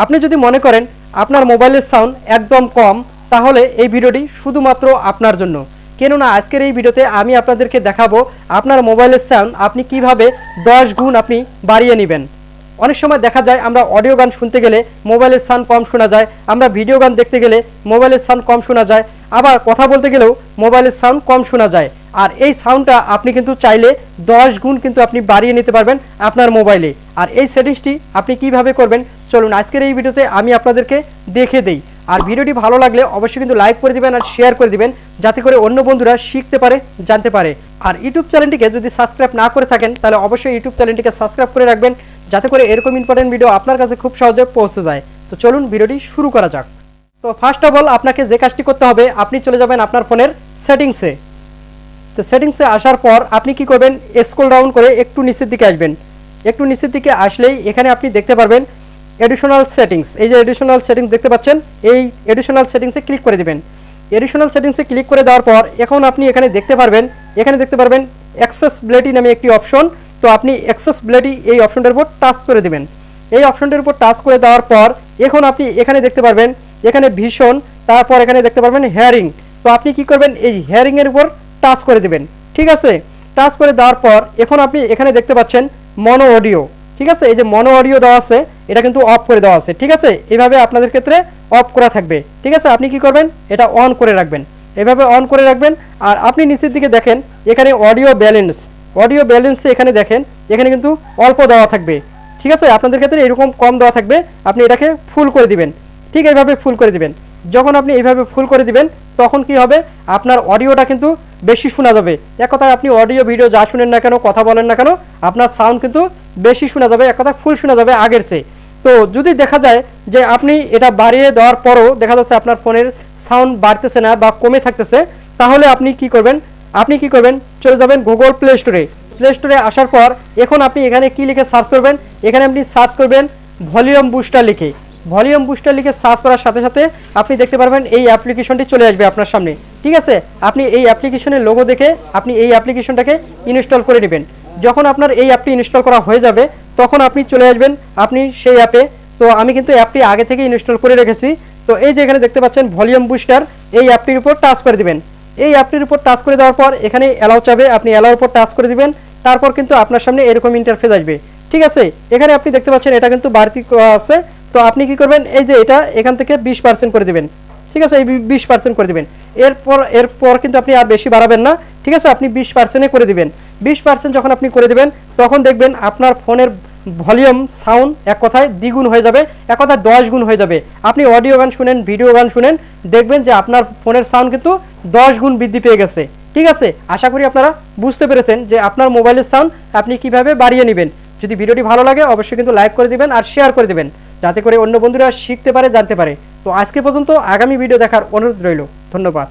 আপনি যদি মনে করেন আপনার মোবাইলের সাউন্ড একদম কম, তাহলে এই ভিডিওটি শুধুমাত্র আপনার জন্য। কেননা আজকের এই ভিডিওতে আমি আপনাদেরকে দেখাবো আপনার মোবাইলের সাউন্ড আপনি কীভাবে দশ গুণ আপনি বাড়িয়ে নেবেন। অনেক সময় দেখা যায় আমরা অডিও গান শুনতে গেলে মোবাইলের সাউন্ড কম শোনা যায়, আমরা ভিডিও গান দেখতে গেলে মোবাইলের সাউন্ড কম শোনা যায়, আবার কথা বলতে গেলেও মোবাইলের সাউন্ড কম শোনা যায়। আর এই সাউন্ডটা আপনি কিন্তু চাইলে দশ গুণ কিন্তু আপনি বাড়িয়ে নিতে পারবেন আপনার মোবাইলে আর এই সেটিংসটি আপনি কীভাবে করবেন, চলুন আজকের এই ভিডিওতে আমি আপনাদেরকে দেখে দেই। আর ভিডিওটি ভালো লাগলে অবশ্যই কিন্তু লাইক করে দিবেন আর শেয়ার করে দিবেন, যাতে করে অন্য বন্ধুরা শিখতে পারে, জানতে পারে। আর ইউটিউব চ্যানেলটিকে যদি সাবস্ক্রাইব না করে থাকেন, তাহলে অবশ্যই ইউটিউব চ্যানেলটিকে সাবস্ক্রাইব করে রাখবেন, যাতে করে এরকম ইম্পর্টেন্ট ভিডিও আপনার কাছে খুব সহজে পৌঁছে যায়। তো চলুন ভিডিওটি শুরু করা যাক। তো ফার্স্ট অফ অল আপনাকে যে কাজটি করতে হবে, আপনি চলে যাবেন আপনার ফোনের সেটিংসে তো সেটিংসে আসার পর আপনি কি করবেন? স্ক্রল ডাউন করে একটু নিচের দিকে আসবেন। একটু নিচের দিকে আসলেই এখানে আপনি দেখতে পারবেন এডিশনাল সেটিংস এই যে এডিশনাল সেটিংস দেখতে পাচ্ছেন, এই এডিশনাল সেটিংসে ক্লিক করে দিবেন। এডিশনাল সেটিংসে ক্লিক করে দেওয়ার পর এখন আপনি এখানে দেখতে পারবেন, এখানে দেখতে পারবেন অ্যাক্সেসবিলিটি নামে একটি অপশন তো আপনি অ্যাক্সেসবিলিটি এই অপশনটার উপর টাচ করে দেবেন। এই অপশনটার উপর টাচ করে দেওয়ার পর এখন আপনি এখানে দেখতে পারবেন, এখানে ভীষণ, তারপর এখানে দেখতে পারবেন হেয়ারিং তো আপনি কি করবেন? এই হেয়ারিংয়ের উপর টাচ করে দেবেন, ঠিক আছে? টাচ করে দেওয়ার পর এখন আপনি এখানে দেখতে পাচ্ছেন মনো অডিও, ঠিক আছে? এই যে মনো অডিও দেওয়া আছে, এটা কিন্তু অফ করে দেওয়া আছে, ঠিক আছে? এইভাবে আপনাদের ক্ষেত্রে অফ করা থাকবে, ঠিক আছে? আপনি কি করবেন? এটা অন করে রাখবেন। এভাবে অন করে রাখবেন, আর আপনি নিচের দিকে দেখেন, এখানে অডিও ব্যালেন্স, অডিও ব্যালেন্সে এখানে দেখেন, এখানে কিন্তু অল্প দেওয়া থাকবে, ঠিক আছে? আপনাদের ক্ষেত্রে এরকম কম দেওয়া থাকবে, আপনি এটাকে ফুল করে দিবেন, ঠিক এইভাবে ফুল করে দিবেন। যখন আপনি এইভাবে ফুল করে দিবেন, তখন কি হবে? আপনার অডিওটা কিন্তু বেশি শোনা যাবে। এক কথায় আপনি অডিও ভিডিও যা শুনেন না কেন, কথা বলেন না কেন, আপনার সাউন্ড কিন্তু বেশি শোনা যাবে, এক কথা ফুল শোনা যাবে আগের চেয়ে। তো যদি দেখা যায় যে আপনি এটা বাড়িয়ে দেওয়ার পরও দেখা যাচ্ছে আপনার ফোনের সাউন্ড বাড়তেছে না বা কমে থাকতেছে, তাহলে আপনি কি করবেন? আপনি কি করবেন? চলে যাবেন গুগল প্লে স্টোরে প্লে স্টোরে আসার পর এখন আপনি এখানে কি লিখে সার্চ করবেন? এখানে আপনি সার্চ করবেন ভলিউম বুস্টার লিখে। ভলিউম বুস্টার লিখে সার্চ করার সাথে সাথে আপনি দেখতে পারবেন এই অ্যাপ্লিকেশনটি চলে আসবে আপনার সামনে। ঠিক আছে? আপনি এই অ্যাপ্লিকেশনের লোগো দেখে আপনি এই অ্যাপ্লিকেশনটাকে ইনস্টল করে নেবেন। যখন আপনার এই অ্যাপটি ইনস্টল করা হয়ে যাবে, তখন আপনি চলে আসবেন, আপনি সেই অ্যাপে। তো আমি কিন্তু অ্যাপটি আগে থেকে ইনস্টল করে রেখেছি। তো এই যে এখানে দেখতে পাচ্ছেন ভলিউম বুস্টার এই অ্যাপটির উপর টাচ করে দিবেন। এই অ্যাপটির উপর টাচ করে দেওয়ার পর এখানে অ্যালাউ চাবে, আপনি অ্যালাউর উপর টাচ করে দিবেন। তারপর কিন্তু আপনার সামনে এরকম ইন্টারফেস আসবে। ঠিক আছে? এখানে আপনি দেখতে পাচ্ছেন, এটা কিন্তু বাড়তি আছে। তো আপনি কি করবেন, এই যে এটা এখান থেকে বিশ পার্সেন্ট করে দিবেন। ঠিক আছে, এই বিশ পার্সেন্ট করে দেবেন। এরপর এরপর কিন্তু আপনি আর বেশি বাড়াবেন না, ঠিক আছে, আপনি বিশ পার্সেন্টে করে দিবেন। বিশ পার্সেন্ট যখন আপনি করে দেবেন, তখন দেখবেন আপনার ফোনের ভলিউম, সাউন্ড এক কথায় দ্বিগুণ হয়ে যাবে, এক কথায় দশ গুণ হয়ে যাবে। আপনি অডিও গান শুনেন, ভিডিও গান শুনেন, দেখবেন যে আপনার ফোনের সাউন্ড কিন্তু দশ গুণ বৃদ্ধি পেয়ে গেছে। ঠিক আছে, আশা করি আপনারা বুঝতে পেরেছেন যে আপনার মোবাইলের সাউন্ড আপনি কীভাবে বাড়িয়ে নেবেন। যদি ভিডিওটি ভালো লাগে, অবশ্যই কিন্তু লাইক করে দিবেন আর শেয়ার করে দেবেন, যাতে করে অন্য বন্ধুরা শিখতে পারে, জানতে পারে। তো আজকে পর্যন্ত আগামী ভিডিও দেখার অনুরোধ রইল। ধন্যবাদ।